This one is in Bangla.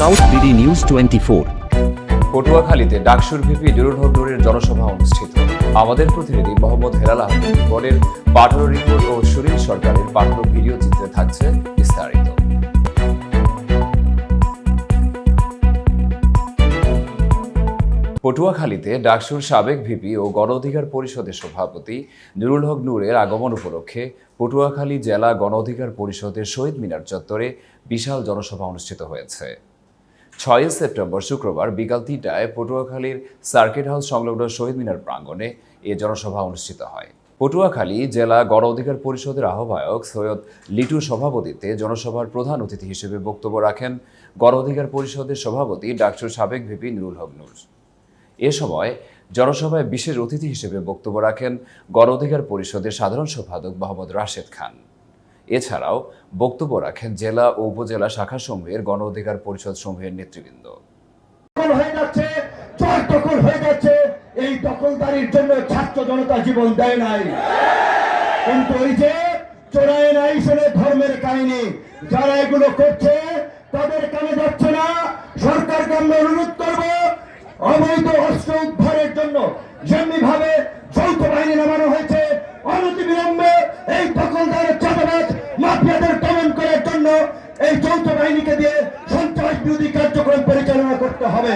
South BD news twenty four পটুয়াখালীতে ডাকসুর ভিপি নুরুল নুরের জনসভা অনুষ্ঠিত। আমাদের প্রতিনিধি মোহাম্মদ হেলাল আহমেদ রিপোর্টের পাঠানো রিপোর্ট ও সুনীল সরকারের পাঠানো ভিডিও চিত্রে থাকছে বিস্তারিত। পটুয়াখালীতে ডাকসুর সাবেক ভিপি ও গণ অধিকার পরিষদের সভাপতি নুরুল হক নূরের আগমন উপলক্ষে পটুয়াখালী জেলা গণ অধিকার পরিষদের শহীদ মিনার চত্বরে বিশাল জনসভা অনুষ্ঠিত হয়েছে। ছয় সেপ্টেম্বর শুক্রবার বিকাল তিনটায় পটুয়াখালীর সার্কিট হাউস সংলগ্ন শহীদ মিনার প্রাঙ্গণে এ জনসভা অনুষ্ঠিত হয়। পটুয়াখালী জেলা গণ অধিকার পরিষদের আহ্বায়ক সৈয়দ লিটুর সভাপতিত্বে জনসভার প্রধান অতিথি হিসেবে বক্তব্য রাখেন গণ অধিকার পরিষদের সভাপতি ডাক্তার সাবেক ভিপি নুরুল হক নূর। এ সময় জনসভায় বিশেষ অতিথি হিসেবে বক্তব্য রাখেন গণ অধিকার পরিষদের সাধারণ সম্পাদক মোহাম্মদ রাশেদ খান। এছাড়াও বক্তব্য রাখেন জেলা ও উপজেলা শাখা সমূহের গণ অধিকার পরিষদ সমূহের নেতৃবৃন্দ। হয়ে যাচ্ছে দখল হয়ে যাচ্ছে। এই দখলদারির জন্য ছাত্র জনতা জীবন দেয় নাই। কিন্তু ওই যে চোরাই নাই শুনে ধর্মের কাহিনী, যারা এগুলো করছে, তাদের কানে যাচ্ছে না। সরকারকে আমরা অনুরোধ করব, অবৈধ অস্ত্র এই যৌথ বাহিনীকে দিয়ে সন্ত্রাস বিরোধী কার্যক্রম পরিচালনা করতে হবে।